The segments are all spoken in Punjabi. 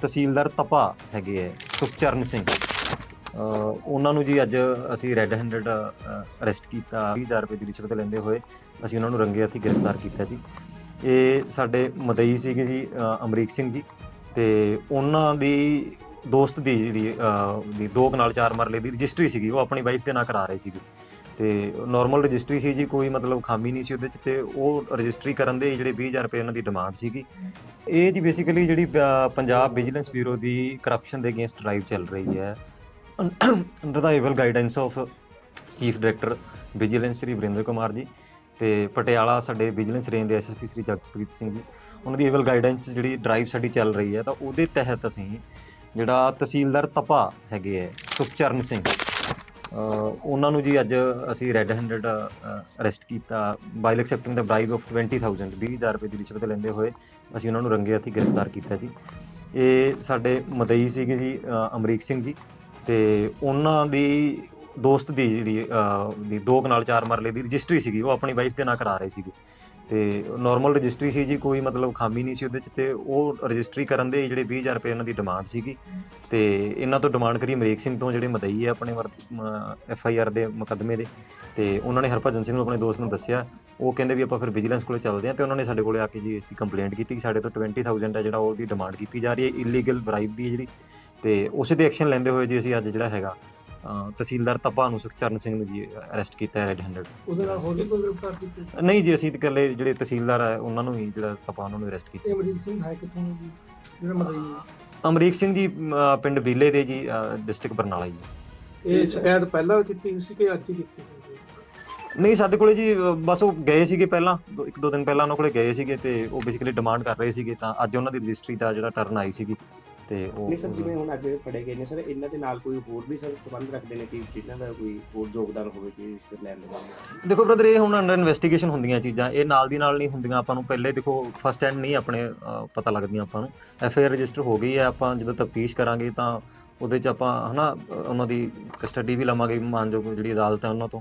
ਤਹਿਸੀਲਦਾਰ ਤਪਾ ਹੈਗੇ ਹੈ ਸੁਖਚਰਨ ਸਿੰਘ। ਅ, ਉਹਨਾਂ ਨੂੰ ਜੀ ਅੱਜ ਅਸੀਂ ਰੈੱਡ ਹੈਂਡਡ ਅਰੈਸਟ ਕੀਤਾ। 20000 ਰੁਪਏ ਦੀ ਰਿਸ਼ਵਤ ਲੈਂਦੇ ਹੋਏ ਅਸੀਂ ਉਹਨਾਂ ਨੂੰ ਰੰਗੇ ਹੱਥੀ ਗ੍ਰਿਫਤਾਰ ਕੀਤਾ ਜੀ। ਇਹ ਸਾਡੇ ਮਦਈ ਸੀਗੇ ਜੀ ਅ, ਅਮਰੀਕ ਸਿੰਘ ਜੀ। ਤੇ ਉਹਨਾਂ ਦੀ ਦੋਸਤ ਦੀ ਜਿਹੜੀ ਦੀ ਦੋ ਕਨਾਲ ਚਾਰ ਮਰਲੇ ਦੀ ਰਜਿਸਟਰੀ ਸੀਗੀ, ਉਹ ਆਪਣੀ ਵਾਈਫ ਦੇ ਨਾਂ ਕਰਾ ਰਹੇ ਸੀਗੇ। ਤੇ ਨਾਰਮਲ ਰਜਿਸਟਰੀ ਸੀ ਜੀ, ਕੋਈ ਮਤਲਬ ਖਾਮੀ ਨਹੀਂ ਸੀ ਉਹਦੇ ਚ ਤੇ ਉਹ ਰਜਿਸਟਰੀ ਕਰਨ ਦੇ ਜਿਹੜੇ 20000 ਰੁਪਏ ਉਹਨਾਂ ਦੀ ਡਿਮਾਂਡ ਸੀਗੀ। ਇਹ ਜੀ ਬੇਸਿਕਲੀ ਜਿਹੜੀ ਪੰਜਾਬ ਵਿਜੀਲੈਂਸ ਬਿਊਰੋ ਦੀ ਕਰਪਸ਼ਨ ਦੇ ਅਗੇਂਸਟ ਡਰਾਈਵ ਚੱਲ ਰਹੀ ਹੈ। Under the able guidance of chief director vigilance Shri Varinder Kumar ji ਤੇ ਪਟਿਆਲਾ ਸਾਡੇ ਵਿਜੀਲੈਂਸ ਰੇਂਜ ਦੇ ਐਸਐਸਪੀ ਸ੍ਰੀ ਜਗਤਪ੍ਰੀਤ ਸਿੰਘ ਜੀ, ਉਹਨਾਂ ਦੀ ਏਵਲ ਗਾਈਡੈਂਸ ਜਿਹੜੀ ਡਰਾਈਵ ਸਾਡੀ ਚੱਲ ਰਹੀ ਹੈ, ਤਾਂ ਉਹਦੇ ਤਹਿਤ ਅਸੀਂ ਜਿਹੜਾ ਤਹਿਸੀਲਦਾਰ ਤਪਾ ਹੈਗੇ ਹੈ ਸੁਖਚਰਨ ਸਿੰਘ। ਉਹਨਾਂ ਨੂੰ ਜੀ ਅੱਜ ਅਸੀਂ ਰੈੱਡ ਹੈਂਡਡ ਅਰੈਸਟ ਕੀਤਾ। While accepting the bribe of 20000 20000 ਰੁਪਏ ਦੀ ਰਿਸ਼ਵਤ ਲੈਂਦੇ ਹੋਏ ਅਸੀਂ ਉਹਨਾਂ ਨੂੰ ਰੰਗੇ ਹੱਥੀ ਗ੍ਰਿਫਤਾਰ ਕੀਤਾ ਜੀ। ਇਹ ਸਾਡੇ ਮਦਈ ਸੀਗੇ ਜੀ ਅਮਰੀਕ ਸਿੰਘ ਜੀ। ਤੇ ਉਹਨਾਂ ਦੀ ਦੋਸਤ ਦੀ ਜਿਹੜੀ ਦੀ ਦੋ ਕਨਾਲ ਚਾਰ ਮਰਲੇ ਦੀ ਰਜਿਸਟਰੀ ਸੀਗੀ, ਉਹ ਆਪਣੀ ਵਾਈਫ ਦੇ ਨਾਂ ਕਰਾ ਰਹੇ ਸੀਗੇ। ਤੇ ਨਾਰਮਲ ਰਜਿਸਟਰੀ ਸੀ ਜੀ, ਕੋਈ ਮਤਲਬ ਖਾਮੀ ਨਹੀਂ ਸੀ ਉਹਦੇ ਚ ਤੇ ਉਹ ਰਜਿਸਟਰੀ ਕਰਨ ਦੇ ਜਿਹੜੇ 20000 ਰੁਪਏ ਉਹਨਾਂ ਦੀ ਡਿਮਾਂਡ ਸੀਗੀ। ਤੇ ਇਹਨਾਂ ਤੋਂ ਡਿਮਾਂਡ ਕਰੀ ਅਮਰੀਕ ਸਿੰਘ ਤੋਂ ਜਿਹੜੇ ਮਦਈ ਹੈ ਆਪਣੇ ਐਫ ਆਈ ਆਰ ਦੇ ਮੁਕੱਦਮੇ ਦੇ। ਤੇ ਉਹਨਾਂ ਨੇ ਹਰਭਜਨ ਸਿੰਘ ਨੂੰ ਆਪਣੇ ਦੋਸਤ ਨੂੰ ਦੱਸਿਆ, ਉਹ ਕਹਿੰਦੇ ਵੀ ਆਪਾਂ ਫਿਰ ਵਿਜੀਲੈਂਸ ਕੋਲੇ ਚੱਲਦੇ ਹਾਂ ਤੇ ਉਹਨਾਂ ਨੇ ਸਾਡੇ ਕੋਲੇ ਆ ਕੇ ਜੀ ਇਸ ਦੀ ਕੰਪਲੇਂਟ ਕੀਤੀ ਕਿ ਸਾਡੇ ਤੋਂ 20000 ਹੈ ਜਿਹੜਾ ਉਹਦੀ ਡਿਮਾਂਡ ਕੀਤੀ ਜਾ ਰਹੀ ਹੈ ਇਲੀਗਲ ਬ੍ਰਾਈਬ ਦੀ ਜਿਹੜੀ। ਤੇ ਉਸੇ ਦੇ ਐਕਸ਼ਨ ਲੈਂਦੇ ਹੋਏ ਜੀ ਅਸੀਂ ਅੱਜ ਜਿਹੜਾ ਹੈਗਾ ਅ, ਤਹਿਸੀਲਦਾਰ ਤਪਾ ਨੂੰ ਸੁਖਚਰਨ ਸਿੰਘ ਨੂੰ ਜੀ ਅਰੈਸਟ ਕੀਤਾ ਹੈ ਰੈਡ ਹੈਂਡਡ ਉਹਦੇ ਨਾਲ ਹੋਰ ਵੀ ਕੋਈ ਗ੍ਰਿਫਤਾਰ ਕੀਤੇ? ਨਹੀਂ ਜੀ ਅਸੀਂ ਤੇ ਇਕੱਲੇ ਜਿਹੜੇ ਤਹਿਸੀਲਦਾਰ ਹੈ ਉਹਨਾਂ ਨੂੰ ਹੀ ਜਿਹੜਾ ਤਪਾ ਉਹਨਾਂ ਨੂੰ ਅਰੈਸਟ ਕੀਤਾ। ਅਮਰੀਕ ਸਿੰਘ ਹੈ ਕਿੱਥੋਂ ਜੀ? ਜਿਹੜਾ ਮਦਈ ਅਮਰੀਕ ਸਿੰਘ ਜੀ ਪਿੰਡ ਬੀਲੇ ਦੇ ਜੀ ਡਿਸਟ੍ਰਿਕਟ ਬਰਨਾਲਾ ਜੀ। ਇਹ ਸ਼ਿਕਾਇਤ ਪਹਿਲਾਂ ਕੀਤੀ ਸੀ ਕਿ ਅੱਜ ਹੀ ਕੀਤੀ ਸੀ ਨਹੀਂ ਸਾਡੇ ਕੋਲੇ ਜੀ ਅ, ਬਸ ਉਹ ਗਏ ਸੀਗੇ ਪਹਿਲਾਂ ਦੋ- ਇੱਕ ਦੋ ਦਿਨ ਪਹਿਲਾਂ ਉਹਨਾਂ ਕੋਲੇ ਗਏ ਸੀਗੇ ਤੇ ਉਹ ਬੇਸਿਕਲੀ ਡਿਮਾਂਡ ਕਰ ਰਹੇ ਸੀਗੇ ਤਾਂ ਅੱਜ ਉਹਨਾਂ ਦੀ ਰਜਿਸਟਰੀ ਦਾ ਜਿਹੜਾ ਟਰਨ ਆਈ ਸੀਗੀ। ਤੇ ਉਹ ਨਹੀਂ ਸਰ ਜਿਵੇਂ ਹੁਣ ਅੱਜ ਫੜੇ ਗਏ ਨੇ ਸਰ ਇਹਨਾਂ ਦੇ ਨਾਲ ਕੋਈ ਹੋਰ ਵੀ ਸਰ ਸੰਬੰਧ ਰੱਖਦੇ ਨੇ ਕਿ ਜਿਨ੍ਹਾਂ ਦਾ ਕੋਈ ਹੋਰ ਯੋਗਦਾਨ ਹੋਵੇ ਕਿ ਇਸ ਲੈਣ ਦੇ ਵਿੱਚ ਦੇਖੋ ਬ੍ਰਦਰ ਇਹ ਹੁਣ ਅੰਡਰ ਇਨਵੈਸਟੀਗੇਸ਼ਨ ਹੁੰਦੀਆਂ ਚੀਜ਼ਾਂ ਇਹ ਨਾਲ ਦੀ ਨਾਲ ਨਹੀਂ ਹੁੰਦੀਆਂ ਆਪਾਂ ਨੂੰ ਪਹਿਲੇ ਦੇਖੋ ਫਸਟ ਹੈਂਡ ਨਹੀਂ ਆਪਣੇ ਪਤਾ ਲੱਗਦੀਆਂ ਆਪਾਂ ਨੂੰ। ਐਫ ਆਈ ਆਰ ਰਜਿਸਟਰ ਹੋ ਗਈ ਹੈ ਆਪਾਂ ਜਦੋਂ ਤਫਤੀਸ਼ ਕਰਾਂਗੇ ਤਾਂ ਉਹਦੇ 'ਚ ਆਪਾਂ ਹਨਾ ਉਹਨਾਂ ਦੀ ਕਸਟਡੀ ਵੀ ਲਵਾਂਗੇ ਮਾਨਯੋਗ ਜਿਹੜੀ ਅਦਾਲਤ ਹੈ ਉਹਨਾਂ ਤੋਂ।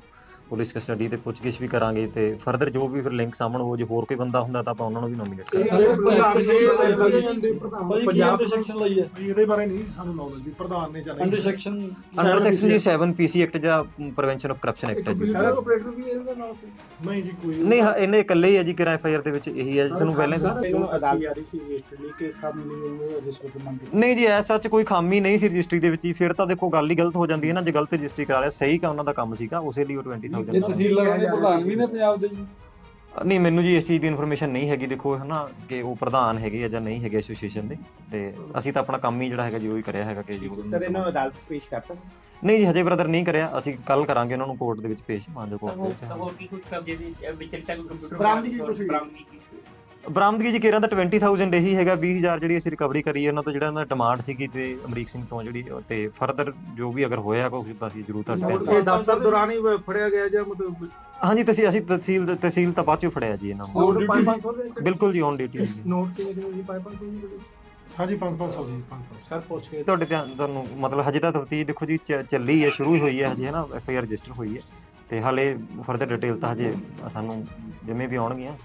ਪੁਲਿਸ ਕਸਟਡੀ ਤੇ ਪੁੱਛਗਿੱਛ ਵੀ ਕਰਾਂਗੇ ਤੇ ਫਰਦਰ ਜੋ ਵੀ ਫਿਰ ਲਿੰਕ ਸਾਹਮਣੇ ਹੋ ਜੇ ਹੋਰ ਕੋਈ ਬੰਦਾ ਹੁੰਦਾ ਤਾਂ ਆਪਾਂ ਉਹਨਾਂ ਨੂੰ ਵੀ ਨੋਮੀਨੇਟ ਪੰਜਾਬ ਸੈਕਸ਼ਨ ਲਈ ਹੈ ਇਹਦੇ ਬਾਰੇ ਨਹੀਂ ਸਾਨੂੰ ਨੌਲੇਜ ਵੀ ਪ੍ਰਧਾਨ ਨੇ ਜਾਣਿਆ ਅੰਡਰ ਸੈਕਸ਼ਨ ਅੰਡਰ ਸੈਕਸ਼ਨ ਜੀ 7 ਪੀਸੀ ਐਕਟ ਜਾਂ ਪ੍ਰੀਵੈਂਸ਼ਨ ਆਫ ਕਰਪਸ਼ਨ ਐਕਟ ਹੈ ਜੀ। ਸਾਰਾ ਆਪਰੇਟਰ ਵੀ ਇਹਦੇ ਨਾਲ ਸੀ। ਨਹੀਂ ਜੀ ਕੋਈ ਨਹੀਂ ਹਾਂ, ਇਹਨੇ ਇਕੱਲੇ ਹੀ ਹੈ ਜੀ ਕਿਰਾ ਐਫ ਆਈ ਆਰ ਦੇ ਵਿੱਚ ਇਹੀ ਹੈ ਸਾਨੂੰ ਪਹਿਲਾਂ ਹੀ- ਇਹਨੂੰ ਅਦਾਲਤ ਆ ਰਹੀ ਸੀ ਰਜਿਸਟਰੀ ਕੇਸ ਕੰਮ ਨਹੀਂ ਉਹਨੂੰ ਰਜਿਸਟਰ ਮੰਗ ਨਹੀਂ ਜੀ ਐਸ ਸੱਚ ਕੋਈ ਖਾਮੀ ਨਹੀਂ ਸੀ ਰਜਿਸਟਰੀ ਦੇ ਵਿੱਚ ਹੀ ਫਿਰ ਤਾਂ ਦੇਖੋ ਗੱਲ ਹੀ ਗਲਤ ਹੋ ਜਾਂਦੀ ਹੈ ਨਾ ਜੇ ਗਲਤ ਰਜਿਸਟਰੀ ਕਰਾ ਲਿਆ ਸਹੀ ਕਾ ਉਹਨਾਂ ਦਾ ਕੰਮ ਸੀਗਾ ਉਸੇ ਲਈ ਉਹ 20000 ਇਹ ਤਹਿਸੀਲਦਾਰਾਂ ਦੇ ਪ੍ਰਧਾਨ ਵੀ ਨੇ ਪੰਜਾਬ ਦੇ ਜੀ। ਨਹੀਂ ਮੈਨੂੰ ਜੀ ਇਸ ਚੀਜ਼ ਦੀ ਇਨਫੋਰਮੇਸ਼ਨ ਨਹੀਂ ਹੈਗੀ। ਦੇਖੋ ਹਨਾ ਕਿ ਉਹ ਪ੍ਰਧਾਨ ਹੈਗੇ ਆ ਜਾਂ ਨਹੀਂ ਹੈਗੇ ਐਸੋਸੀਏਸ਼ਨ ਦੇ। ਤੇ ਅਸੀਂ ਤਾਂ ਆਪਣਾ ਕੰਮ ਹੀ ਜਿਹੜਾ ਹੈਗਾ ਜੀ ਉਹ ਹੀ ਕਰਿਆ ਹੈਗਾ ਕਿ ਜੀ। ਸਰ ਇਹਨਾਂ ਨੂੰ ਅਦਾਲਤ 'ਚ ਪੇਸ਼ ਕਰਤਾ ਨਹੀਂ ਜੀ ਹਜੇ ਬ੍ਰਦਰ ਨਹੀਂ ਕਰਿਆ। ਅਸੀਂ ਕੱਲ ਕਰਾਂਗੇ ਉਹਨਾਂ ਨੂੰ ਕੋਰਟ ਦੇ ਵਿੱਚ ਪੇਸ਼ ਮਾਨਜੋ ਕੋਰਟ ਦੇ ਵਿੱਚ। ਹੋਰ ਕੀ ਕੁਝ ਕਬਜ਼ੇ ਦੀ ਵਿਚਰਤਾ ਕੋਈ ਕੰਪਿਊਟਰ ਬਰਾਮਦਗੀ ਕੁਛ ਵੀ? ਬਰਾਮਦਗੀ? ਬਰਾਮਦਗੀ ਜੀ ਕਿਹੜਾ ਦਾ 20000 ਇਹੀ ਹੈਗਾ 20000 ਜਿਹੜੀ ਅਸੀਂ ਰਿਕਵਰੀ ਕਰੀ ਹੈ ਉਹਨਾਂ ਤੋਂ ਜਿਹੜਾ ਉਹਨਾਂ ਦਾ ਡਿਮਾਂਡ ਸੀਗੀ ਤੇ ਅਮਰੀਕ ਸਿੰਘ ਤੋਂ ਜਿਹੜੀ ਤੇ ਫਰਦਰ ਜੋ ਵੀ ਅਗਰ ਹੋਇਆ ਕੋਈ ਤਾਂ ਅਸੀਂ ਜ਼ਰੂਰ ਤੁਹਾਡੇ ਇਹ ਦਫ਼ਤਰ ਦੌਰਾਨ ਹੀ ਫੜਿਆ ਗਿਆ ਜਾਂ ਮਤਲਬ ਹਾਂਜੀ ਤੁਸੀਂ ਅਸੀਂ ਤਹਿਸੀਲ ਤਹਿਸੀਲ ਤਾਂ ਬਾਅਦ ਚੋਂ ਫੜਿਆ ਜੀ ਇਹਨਾਂ ਨੂੰ। ਨੋਟ 500 ਦੇ ਬਿਲਕੁਲ ਜੀ ਔਨ ਡਿਊਟੀ ਜੀ। ਨੋਟ ਕਿੰਨੇ ਕਿੰਨੇ ਜੀ 500 ਜੀ ਹਾਂਜੀ 500 ਜੀ 500 ਸਰ ਪੁੱਛ ਕੇ ਤੁਹਾਡੇ ਧਿਆਨ ਤੁਹਾਨੂੰ ਮਤਲਬ ਹਜੇ ਤਾਂ ਤਫਤੀਸ਼ ਦੇਖੋ ਜੀ ਚੱਲੀ ਹੈ ਸ਼ੁਰੂ ਹੀ ਹੋਈ ਹੈ ਹਜੇ ਨਾ ਐਫ ਆਈ ਆਰ ਰਜਿਸਟਰ ਹੋਈ ਹੈ। ਤੇ ਹਾਲੇ ਫਰਦਰ ਡਿਟੇਲ ਤਾਂ ਹਜੇ ਸਾਨੂੰ ਜਿਵੇਂ ਵੀ ਆਉਣਗੀਆਂ।